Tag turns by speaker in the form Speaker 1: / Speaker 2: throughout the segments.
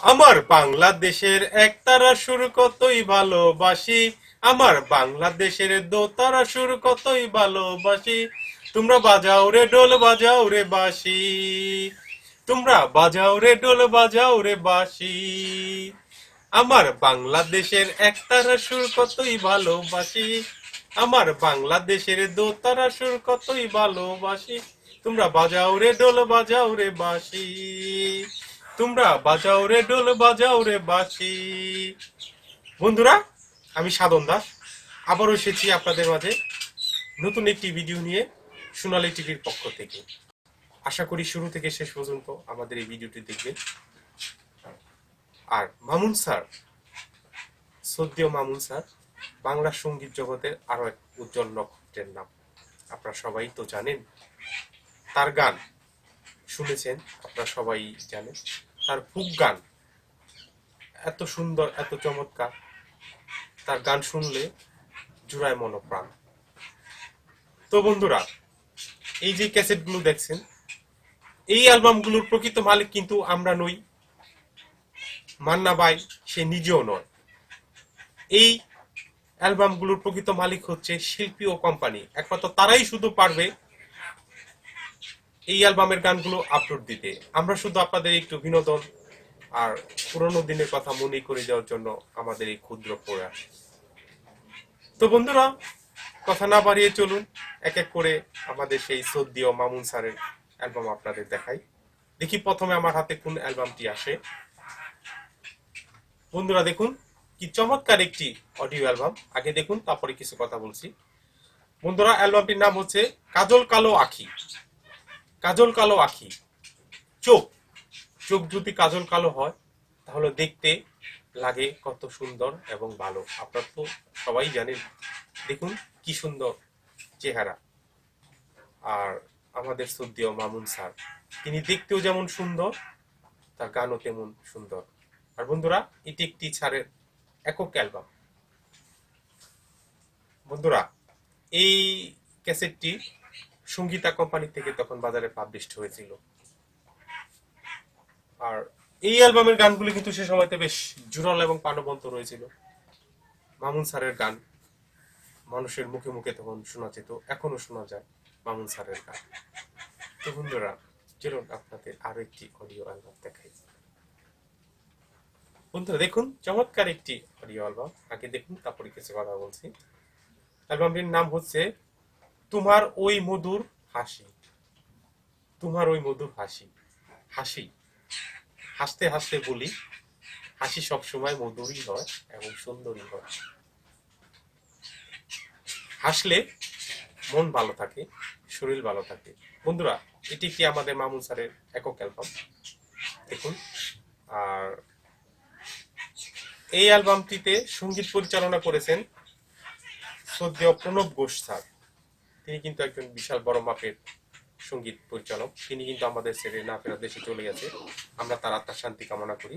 Speaker 1: আমার বাংলাদেশের একতারা সুর কতই ভালোবাসি? আমার বাংলাদেশের দোতারা সুর কতই ভালোবাসি? তোমরা বাজাও রে ডোল বাজাও রে বাসি তোমরা বাজাও রে ডোল বাজাও রে বাসি আমার বাংলাদেশের একতারা সুর কতই ভালোবাসি? আমার বাংলাদেশের দোতারা সুর কতই ভালোবাসি। তোমরা বাজাও রে ডোল বাজাও রে বাসি তোমরা বাজাও রে ডোল বাজাও রে বাসি বন্ধুরা, আমি সাধন দাস। আবারও এসেছি আপনাদের মাঝে নতুন একটি ভিডিও নিয়ে সোনালী টিভির পক্ষ থেকে। আশা করি শুরু থেকে শেষ পর্যন্ত আমাদের এই ভিডিওটি দেখবেন। আর মামুন স্যার সদ্য মামুন স্যার বাংলা সংগীত জগতের আরও এক উজ্জ্বল নক্ষত্রের নাম। আপনারা সবাই তো জানেন, তার গান শুনেছেন, আপনারা সবাই জানেন, তার ফুক গান। এত সুন্দর, এত চমৎকার। তার গান শুনলে জুড়ায় মনোপ্রাণ। তো বন্ধুরা, এই যে ক্যাসেটগুলো দেখছেন, এই অ্যালবামগুলোর প্রকৃত মালিক কিন্তু আমরা নই। মান্না বাই সে নিজেও নয়। এই অ্যালবামগুলোর প্রকৃত মালিক হচ্ছে শিল্পী ও কোম্পানি। একমাত্র তারাই শুধু পারবে এই অ্যালবামের গানগুলো আপলোড দিতে। আমরা শুধু আপনাদের একটু বিনোদন আর পুরোনো দিনের কথা মনে করে দেওয়ার জন্য আমাদের এই ক্ষুদ্র প্রয়াস। তো বন্ধুরা, কথা না বাড়িয়ে চলুন, এক এক করে আমাদের সেই সদ্দি ও মামুন স্যারের অ্যালবাম আপনাদের দেখাই। দেখি প্রথমে আমার হাতে কোন অ্যালবামটি আসে। বন্ধুরা, দেখুন। কি চমৎকার একটি অডিও অ্যালবাম আগে দেখুন, তারপরে কিছু কথা বলছি। বন্ধুরা অ্যালবামটির নাম হচ্ছে কাজল কালো আখি। কাজল কালো আখি। চোখ। চোখ যদি কাজল কালো হয়, তাহলে দেখতে লাগে কত সুন্দর এবং ভালো। আপনার তো সবাই জানেন। দেখুন, কি সুন্দর চেহারা। আর আমাদের শ্রদ্ধেয় মামুন স্যার, তিনি দেখতেও যেমন সুন্দর, তার গানও তেমন সুন্দর। আর বন্ধুরা, এটি একটি ছাড়ের একক অ্যালবাম। বন্ধুরা, এই ক্যাসেটটি সঙ্গীতা কোম্পানি থেকে তখন বাজারে পাবলিশড হয়েছিল। আর এই অ্যালবামের গানগুলি কিন্তু সে সময়তে বেশ জুরাল এবং প্রাণবন্ত রয়েছিল। মামুন স্যারের গান মানুষের মুখে মুখে তখন শোনা যেত, এখনও শোনা যায় মামুন স্যারের গান। তো বন্ধুরা, চলুন আপনাদের আরও একটি অডিও অ্যালবাম দেখাই। বন্ধুরা দেখুন, চমৎকার একটি অডিও অ্যালবাম আগে দেখুন, তারপরে কিছু কথা বলছি। অ্যালবামটির নাম হচ্ছে, তোমার ওই মধুর হাসি। তোমার ওই মধুর হাসি। হাসি। হাসতে হাসতে বলি, হাসি সবসময় মধুরই হয় এবং সুন্দরী হয়। হাসলে মন ভালো থাকে, শরীর ভালো থাকে। বন্ধুরা, এটি কি আমাদের মামুন স্যারের একক অ্যালবাম দেখুন, আর এই অ্যালবামটিতে সংগীত পরিচালনা করেছেন সদ্য প্রণব ঘোষ স্যার। তিনি কিন্তু একজন বিশাল বড় মাপের সংগীত পরিচালক। তিনি কিন্তু আমাদের ছেড়ে না ফেরা দেশে চলে গেছে। আমরা তার আত্মার শান্তি কামনা করি।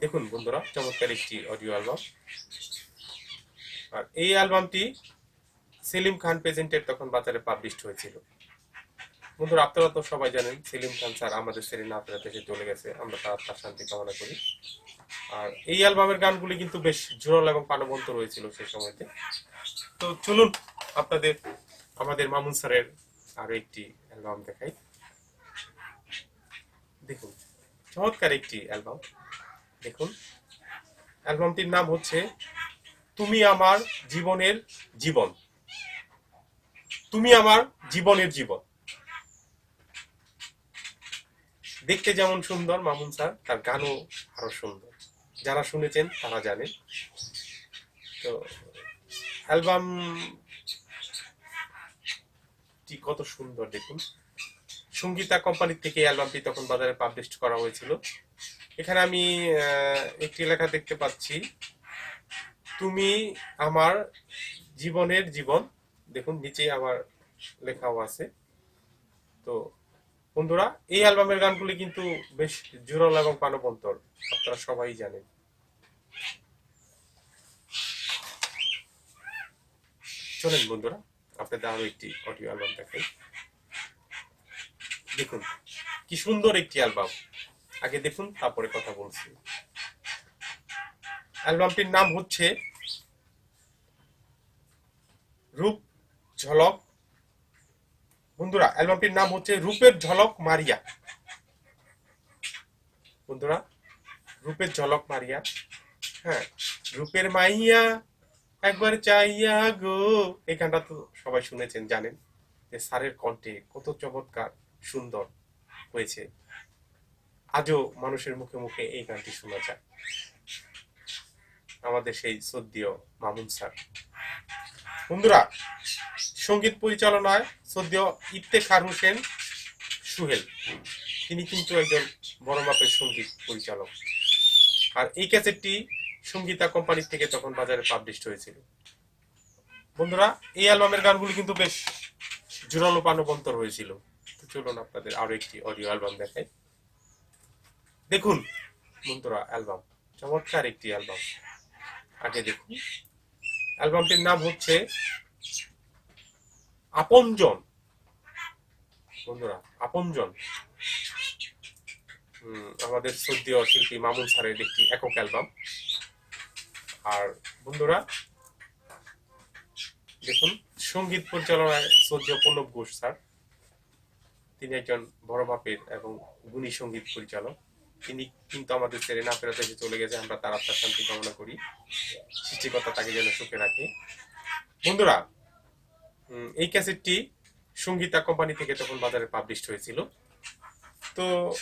Speaker 1: দেখুন বন্ধুরা, চমৎকার একটি অডিও অ্যালবাম। আর এই অ্যালবামটি সেলিম খান প্রেজেন্টের তখন বাজারে পাবলিশড হয়েছিল। বন্ধুরা, আপনারা তো সবাই জানেন, সেলিম খান স্যার আমাদের ছেড়ে না ফেরা দেশে চলে গেছে। আমরা তার আত্মার শান্তি কামনা করি। আর এই অ্যালবামের গানগুলি কিন্তু বেশ জোরাল এবং প্রাণবন্ত রয়েছিল সেই সময়তে। তো চলুন আপনাদের, আমাদের মামুন স্যারের আরও একটি অ্যালবাম দেখাই। দেখুন, চমৎকার একটি অ্যালবাম। দেখুন, অ্যালবামটির নাম হচ্ছে তুমি আমার জীবনের জীবন। তুমি আমার জীবনের জীবন। দেখতে যেমন সুন্দর মামুন স্যার, তার গানও আরও সুন্দর। যারা শুনেছেন, তারা জানেন। তো, অ্যালবাম টি কত সুন্দর দেখুন। সঙ্গীতা কোম্পানি থেকে অ্যালবামটি তখন বাজারে পাবলিশ করা হয়েছিল। এখানে আমি একটি লেখা দেখতে পাচ্ছি। তুমি আমার জীবনের জীবন। দেখুন নিচে আমার লেখাও আছে। তো বন্ধুরা, এই অ্যালবামের গানগুলি কিন্তু বেশ জোরাল এবং প্রাণবন্তর, আপনারা সবাই জানেন। চলেন বন্ধুরা, আপনাদের আরও একটি অডিও অ্যালবাম দেখাই। দেখুন, কি সুন্দর একটি অ্যালবাম। আগে দেখুন, তারপরে কথা বলছি। অ্যালবামটির নাম হচ্ছে রূপ ঝলক বন্ধুরা, অ্যালবামটির নাম হচ্ছে রূপের ঝলক মারিয়া। বন্ধুরা, রূপের ঝলক মারিয়া। হ্যাঁ রূপের মাইয়া একবার চাইয়া গো। এই গানটা তো সবাই শুনেছেন, জানেন যে স্যারের কণ্ঠে কত চমৎকার, সুন্দর হয়েছে। আজও মানুষের মুখে মুখে এই গানটি শোনা যায়। আমাদের সেই সদ্যীয় মামুন স্যার। বন্ধুরা সংগীত পরিচালনায় সদ্য ইফতেখার হোসেন সুহেল। তিনি কিন্তু একজন বড় মাপের সংগীত পরিচালক। আর এই ক্যাসেটটি সঙ্গীতা কোম্পানি থেকে তখন বাজারে পাবলিশ হয়েছিল। বন্ধুরা, এই অ্যালবামের গানগুলি কিন্তু বেশ জোরালো প্রাণবন্তর হয়েছিল। তো চলুন আপনাদের আরও একটি অডিও অ্যালবাম দেখাই। দেখুন বন্ধুরা, অ্যালবাম। চমৎকার একটি অ্যালবাম। আগে দেখুন। অ্যালবামটির নাম হচ্ছে আপনজন। বন্ধুরা, আপনজন। আমাদের শ্রদ্ধেয় শিল্পী মামুন স্যারের একটি একক অ্যালবাম। আর বন্ধুরা, দেখুন, সংগীত পরিচালনায় শ্রদ্ধেয় প্রণব ঘোষ স্যার। তিনি একজন বড় মাপের এবং গুণী সংগীত পরিচালক। তিনি কিন্তু আমাদের ছেড়ে না ফেরত এসে চলে গেছে। আমরা তার আত্মার শান্তি কামনা করি। সৃষ্টিকর্তা তাকে যেন সুখে রাখে। বন্ধুরা এই ক্যাসেটটি সঙ্গীতা কোম্পানি থেকে তখন বাজারে পাবলিশ হয়েছিল। তো,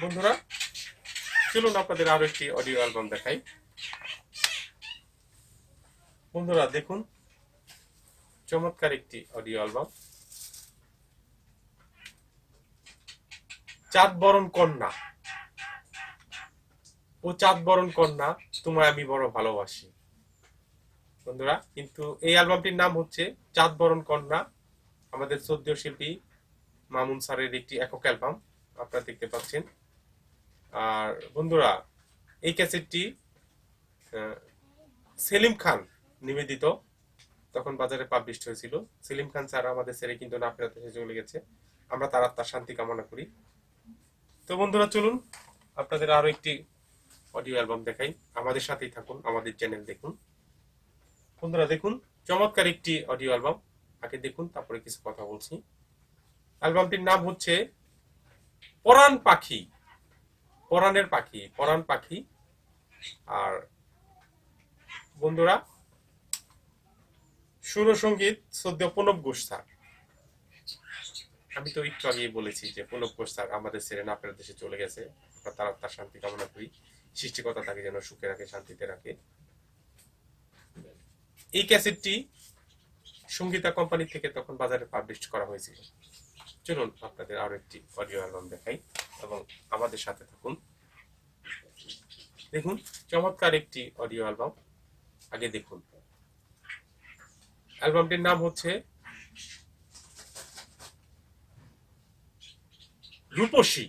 Speaker 1: বন্ধুরা, চলুন আপনাদের আরও একটি অডিও অ্যালবাম দেখাই। বন্ধুরা, দেখুন, চমৎকার একটি অডিও অ্যালবাম চাঁদ বরণ কন্যা। ও চাঁদ বরণ কন্যা, তোমায় আমি বড় ভালোবাসি। বন্ধুরা, কিন্তু এই অ্যালবামটির নাম হচ্ছে চাঁদ বরণ কন্যা, আমাদের শ্রদ্ধেয় শিল্পী মামুন স্যারের একটি একক অ্যালবাম আপনারা দেখতে পাচ্ছেন। আর বন্ধুরা, এই ক্যাসেটটি সেলিম খান নিবেদিত, তখন বাজারে পাবলিশ হয়েছিল। সেলিম খান স্যার আমাদের ছেড়ে কিন্তু না ফেরাতে চলে গেছে। আমরা তার আত্মার শান্তি কামনা করি। তো বন্ধুরা, চলুন, আপনাদের আরও একটি অডিও অ্যালবাম দেখাই। আমাদের সাথেই থাকুন, আমাদের চ্যানেল দেখুন। বন্ধুরা দেখুন, চমৎকার একটি অডিও অ্যালবাম আগে দেখুন, তারপরে কিছু কথা বলছি। অ্যালবামটির নাম হচ্ছে পরাণ পাখি। পরাণের পাখি, পরাণ পাখি। আর বন্ধুরা, সুরসঙ্গীত সদ্য প্রণব স্যার। আমি তো একটু আগেই বলেছি যে প্রণব স্যার আমাদের ছেড়ে না ফেরত দেশে চলে গেছে। তার তার শান্তি কামনা করি। সৃষ্টিকর্তা তাকে যেন সুখে রাখে, শান্তিতে রাখে। এই ক্যাসেটটি সঙ্গীতা কোম্পানি থেকে তখন বাজারে পাবলিশ করা হয়েছিল। চলুন আপনাদের আরও একটি অডিও অ্যালবাম দেখাই এবং আমাদের সাথে থাকুন। দেখুন, চমৎকার একটি অডিও অ্যালবাম আগে দেখুন। অ্যালবামটির নাম হচ্ছে রূপসী।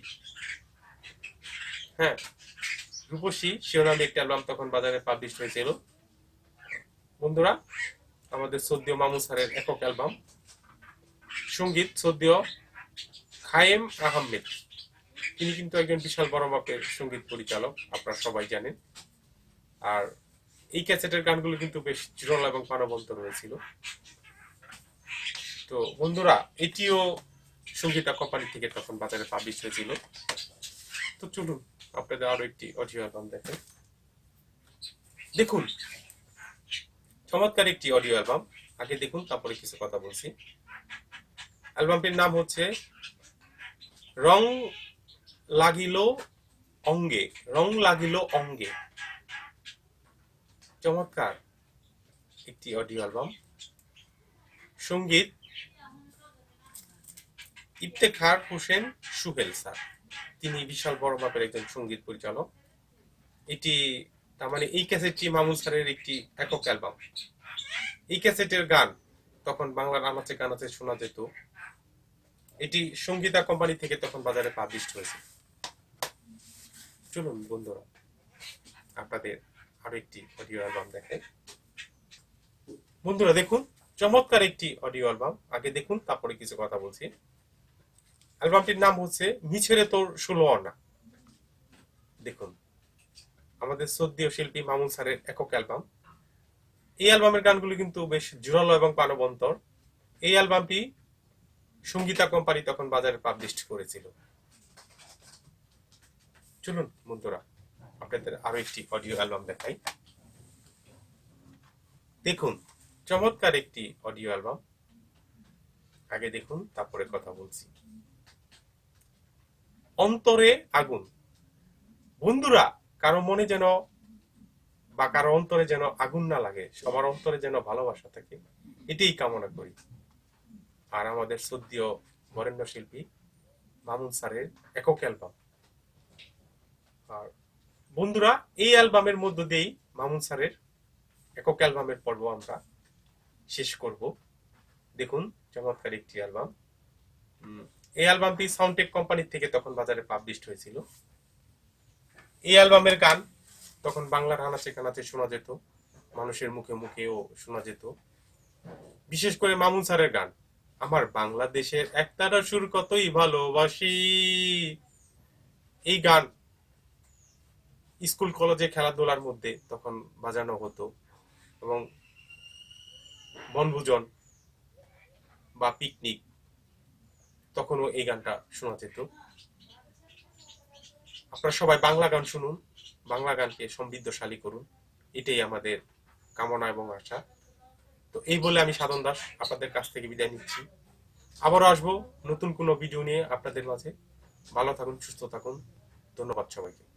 Speaker 1: হ্যাঁ রূপসী শিরোনামে একটি অ্যালবাম তখন বাজারে পাবলিশ হয়েছিল। বন্ধুরা, আমাদের সদ্য মামু স্যারের একক অ্যালবাম, সংগীত সদ্য খায়েম আহমেদ। তিনি কিন্তু একজন বিশাল বড় মাপের সংগীত পরিচালক, আপনারা সবাই জানেন। আর এই ক্যাসেটের গানগুলো কিন্তু বেশ জোরাল এবং প্রাণবন্ত রয়েছিল। তো বন্ধুরা, এটিও সঙ্গীতা কোম্পানি থেকে তখন বাজারে পাবলিশ হয়েছিল। তো চলুন, আপনাদের আরও একটি অডিও অ্যালবাম দেখেন। দেখুন চমৎকার একটি অডিও অ্যালবাম। আগে দেখুন, তারপরে কিছু কথা বলছি। অ্যালবামটির নাম হচ্ছে রং লাগিল অঙ্গে, রং লাগিল অঙ্গে। চমৎকার একটি অডিও অ্যালবাম। সংগীত ইফতেখার হোসেন সুহেল স্যার। তিনি বিশাল বড় মাপের একজন সংগীত পরিচালক। এটি তার মানে এই ক্যাসেটটি মামুন স্যারের একটি একক অ্যালবাম এই ক্যাসেটের গান তখন বাংলার আনাচে কানাচে শোনা যেত। এটি সঙ্গীতা কোম্পানি থেকে তখন বাজারে পাবলিশ হয়েছে। চলুন বন্ধুরা, আপনাদের আরও একটি অডিও অ্যালবাম দেখে। বন্ধুরা দেখুন, চমৎকার একটি অডিও অ্যালবাম আগে দেখুন, তারপরে কিছু কথা বলছি। অ্যালবামটির নাম হচ্ছে মিছেরে তোর ষোলো আনা দেখুন। আমাদের সদ্যীয় শিল্পী মামুন স্যারের একক অ্যালবাম। এই অ্যালবামের গানগুলি কিন্তু বেশ জোরালো এবং প্রাণবন্তর। এই অ্যালবামটি সঙ্গীতা কোম্পানি তখন বাজারে পাবলিশ করেছিল। চলুন বন্ধুরা, আপনাদের আরও একটি অডিও অ্যালবাম দেখাই। দেখুন, চমৎকার একটি অডিও অ্যালবাম। আগে দেখুন, তারপরে কথা বলছি। অন্তরে আগুন। বন্ধুরা কারও মনে যেন বা কারও অন্তরে যেন আগুন না লাগে, সবার অন্তরে যেন ভালোবাসা থাকে, এটাই কামনা করি। আর আমাদের সদ্যীয় বরেণ্য শিল্পী মামুন স্যারের একক অ্যালবাম। আর বন্ধুরা, এই অ্যালবামের মধ্য দিয়েই মামুন স্যারের একক অ্যালবামের পর্ব আমরা শেষ করব। দেখুন, চমৎকার একটি অ্যালবাম। এই অ্যালবামটি সাউন্ডটেক কোম্পানির থেকে তখন বাজারে পাবলিশড হয়েছিল। এই অ্যালবামের গান তখন বাংলার হানাচে কানাচে শোনা যেত। মানুষের মুখে মুখেও শোনা যেত। বিশেষ করে মামুন স্যারের গান, আমার বাংলাদেশের একতারা সুর কতই ভালোবাসি। এই গান স্কুল, কলেজে খেলাধুলার মধ্যে তখন বাজানো হতো এবং বনভোজন বা পিকনিক তখনও এই গানটা শোনা যেত। আপনারা সবাই বাংলা গান শুনুন, বাংলা গানকে সমৃদ্ধশালী করুন, এটাই আমাদের কামনা এবং আশা। তো এই বলে আমি সাধন দাস আপনাদের কাছ থেকে বিদায় নিচ্ছি। আবারও আসব নতুন কোনো ভিডিও নিয়ে আপনাদের মাঝে। ভালো থাকুন, সুস্থ থাকুন। ধন্যবাদ সবাইকে।